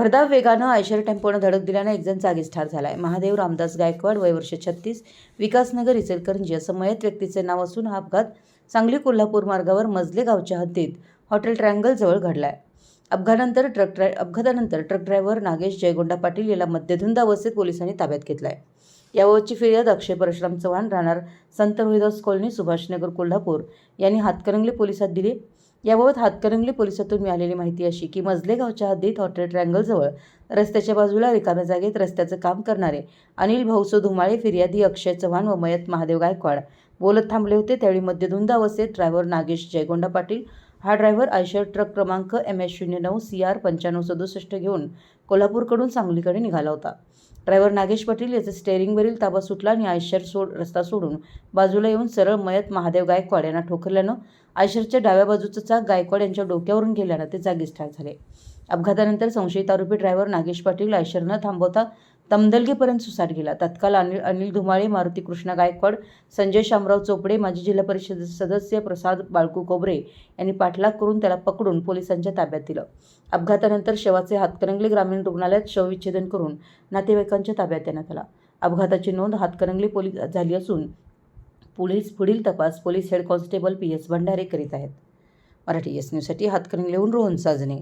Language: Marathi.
भरधाव वेगानं आयशर टेम्पोनं धडक दिल्यानं एकजण जागीच ठार झाला आहे महादेव रामदास गायकवाड वय वर्ष छत्तीस विकासनगर इचलकरंजी असं मयत व्यक्तीचे नाव असून हा अपघात सांगली कोल्हापूर मार्गावर मजले गावच्या हद्दीत हॉटेल ट्रँगलजवळ घडला घडलाय. अपघातानंतर ट्रक ड्राय अपघातानंतर ट्रक ड्रायव्हर नागेश जयगोंडा पाटील याला मध्यधुंद अवस्थेत पोलिसांनी ताब्यात घेतला आहे याबाबतची फिर्याद अक्षय परशुराम चव्हाण राहणार संत रोहिदास कॉलनी सुभाषनगर कोल्हापूर यांनी हातकरंगले पोलिसात दिली. याबाबत हातकरंगले पोलिसातून मिळालेली माहिती अशी की मजलेगावच्या हद्दीत हॉटेल ट्रँगलजवळ रस्त्याच्या बाजूला रिकाम्या जागेत रस्त्याचं काम करणारे अनिल भाऊसो धुमाळे फिर्यादी अक्षय चव्हाण व मयत महादेव गायकवाड बोलत थांबले होते. त्यावेळी मध्यधुंद अवस्थेत ड्रायव्हर नागेश जयगोंडा पाटील हा ड्रायव्हर आयशर ट्रक क्रमांक एम एस शून्य नऊ सी आर पंच्याण्णव सदुसष्ट घेऊन कोल्हापूरकडून सांगलीकडे निघाला होता. ड्रायव्हर नागेश पाटील याचा स्टेअरिंगवरील ताबा सुटला आणि आयशर सोड रस्ता सोडून बाजूला येऊन सरळ मयत महादेव गायकवाड यांना ठोकरल्यानं आयशरच्या डाव्या बाजूचं चाक गायकवाड यांच्या डोक्यावरून गेल्यानं ते जागीच ठार झाले. अपघातानंतर संशयित आरोपी ड्रायव्हर नागेश पाटील आयशरनं थांबवता तमदलगीपर्यंत सुसाट गेला. तत्काल अनिल अनिल धुमाळे मारुती कृष्णा गायकवाड संजय शामराव चोपडे माजी जिल्हा परिषद सदस्य प्रसाद बाळकू कोबरे यांनी पाठलाग करून त्याला पकडून पोलिसांच्या ताब्यात दिलं. अपघातानंतर शवाचे हातकरंगले ग्रामीण रुग्णालयात शवविच्छेदन करून नातेवाईकांच्या ताब्यात देण्यात आला. अपघाताची नोंद हातकरंगले पोलीस झाली असून पोलीस पुढील तपास police head constable P S Bhandare करीत आहेत. मराठी एस न्यूजसाठी हातकरंगलेहून रोहन साजने